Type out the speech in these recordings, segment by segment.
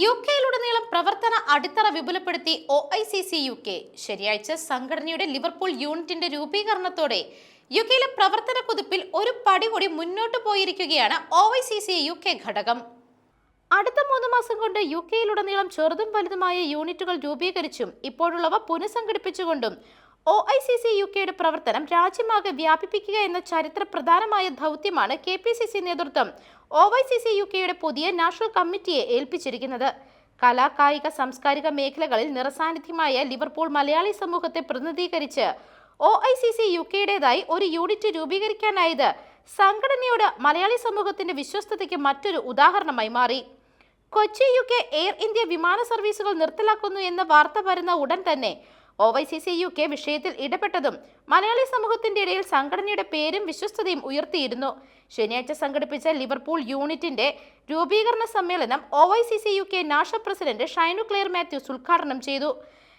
U കെയിലുടനീളം പ്രവർത്തന അടിത്തറ വിപുലപ്പെടുത്തി O I C C U K. ശനിയാഴ്ച സംഘടനയുടെ ലിവർപൂൾ യൂണിറ്റിന്റെ രൂപീകരണത്തോടെ യു കെയിലെ പ്രവർത്തന കുതിപ്പിൽ ഒരു പടി കൂടി മുന്നോട്ട് പോയിരിക്കുകയാണ് O I C C U K ഘടകം. അടുത്ത മൂന്ന് മാസം കൊണ്ട് യു കെയിലുടനീളം ചെറുതും വലുതുമായ യൂണിറ്റുകൾ രൂപീകരിച്ചും ഇപ്പോഴുള്ളവ പുനഃസംഘടിപ്പിച്ചുകൊണ്ടും O I C C U കെയുടെ പ്രവർത്തനം രാജ്യമാകെ വ്യാപിപ്പിക്കുക എന്ന ചരിത്ര പ്രധാനമായ ദൗത്യമാണ് കെ പി സി സി നേതൃത്വം O Y C C U കെയുടെ പുതിയ നാഷണൽ കമ്മിറ്റിയെ ഏൽപ്പിച്ചിരിക്കുന്നത്. കലാ കായിക സാംസ്കാരിക മേഖലകളിൽ നിറസാന്നിധ്യമായ ലിവർപൂൾ മലയാളി സമൂഹത്തെ പ്രതിനിധീകരിച്ച് O I C C U കെയുടേതായി ഒരു യൂണിറ്റ് രൂപീകരിക്കാനായത് സംഘടനയോട് മലയാളി സമൂഹത്തിന്റെ വിശ്വസ്തതയ്ക്ക് മറ്റൊരു ഉദാഹരണമായി മാറി. Kochi U K Air India വിമാന സർവീസുകൾ നിർത്തലാക്കുന്നു എന്ന വാർത്ത വരുന്ന ഉടൻ തന്നെ O Y C C U K വിഷയത്തിൽ ഇടപെട്ടതും മലയാളി സമൂഹത്തിന്റെ ഇടയിൽ സംഘടനയുടെ പേരും വിശ്വസ്തതയും ഉയർത്തിയിരുന്നു. ശനിയാഴ്ച സംഘടിപ്പിച്ച ലിവർപൂൾ യൂണിറ്റിന്റെ രൂപീകരണ സമ്മേളനം O Y C C U K national president Shinu Claire Mathews ഉദ്ഘാടനം ചെയ്തു.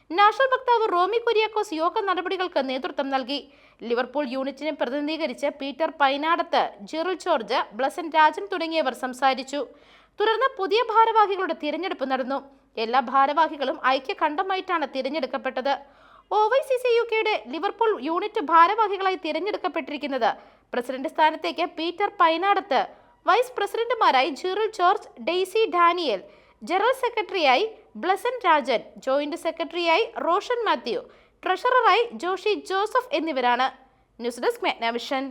നാഷണൽ വക്താവ് റോമി കുര്യാക്കോസ് യോഗ നടപടികൾക്ക് നേതൃത്വം നൽകി. ലിവർപൂൾ യൂണിറ്റിനെ പ്രതിനിധീകരിച്ച് പീറ്റർ പൈനാടത്ത് ജിറൽ ജോർജ് ബ്ലസൻ രാജൻ തുടങ്ങിയവർ സംസാരിച്ചു. തുടർന്ന് പുതിയ ഭാരവാഹികളുടെ തിരഞ്ഞെടുപ്പ് നടന്നു. എല്ലാ ഭാരവാഹികളും ഐക്യകണ്ഠമായിട്ടാണ് തിരഞ്ഞെടുക്കപ്പെട്ടത്. O Y C C U കെയുടെ ലിവർപൂൾ യൂണിറ്റ് ഭാരവാഹികളായി തിരഞ്ഞെടുക്കപ്പെട്ടിരിക്കുന്നത് പ്രസിഡന്റ് സ്ഥാനത്തേക്ക് Peter Painadath vice പ്രസിഡന്റുമാരായി Jiral George Daisy Daniel general സെക്രട്ടറിയായി ബ്ലസൻ രാജൻ ജോയിന്റ് സെക്രട്ടറിയായി റോഷൻ മാത്യു ട്രഷററായി ജോഷി ജോസഫ് എന്നിവരാണ്. News desk Magnavision.